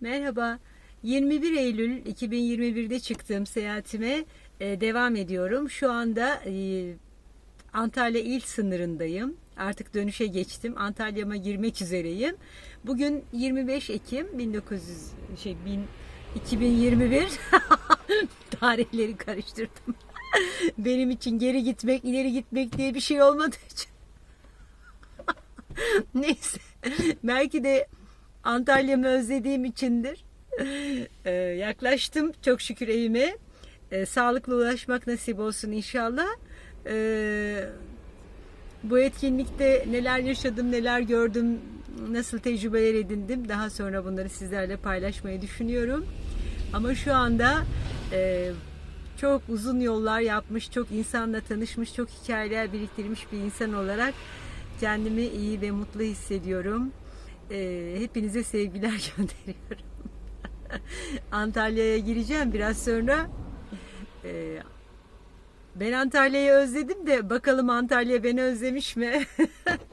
Merhaba. 21 Eylül 2021'de çıktığım seyahatime e, devam ediyorum. Şu anda e, Antalya il sınırındayım. Artık dönüşe geçtim. Antalya'ma girmek üzereyim. Bugün 25 Ekim 1900 şey 1000 2021 tarihleri karıştırdım. Benim için geri gitmek, ileri gitmek diye bir şey olmadığı için. Neyse. Belki de Antalya'mı özlediğim içindir. Ee, yaklaştım çok şükür evime. Ee, sağlıklı ulaşmak nasip olsun inşallah. Ee, bu etkinlikte neler yaşadım, neler gördüm, nasıl tecrübeler edindim. Daha sonra bunları sizlerle paylaşmayı düşünüyorum. Ama şu anda e, çok uzun yollar yapmış, çok insanla tanışmış, çok hikayeler biriktirmiş bir insan olarak kendimi iyi ve mutlu hissediyorum. E, hepinize sevgiler gönderiyorum. Antalya'ya gireceğim biraz sonra. E, ben Antalya'yı özledim de bakalım Antalya beni özlemiş mi?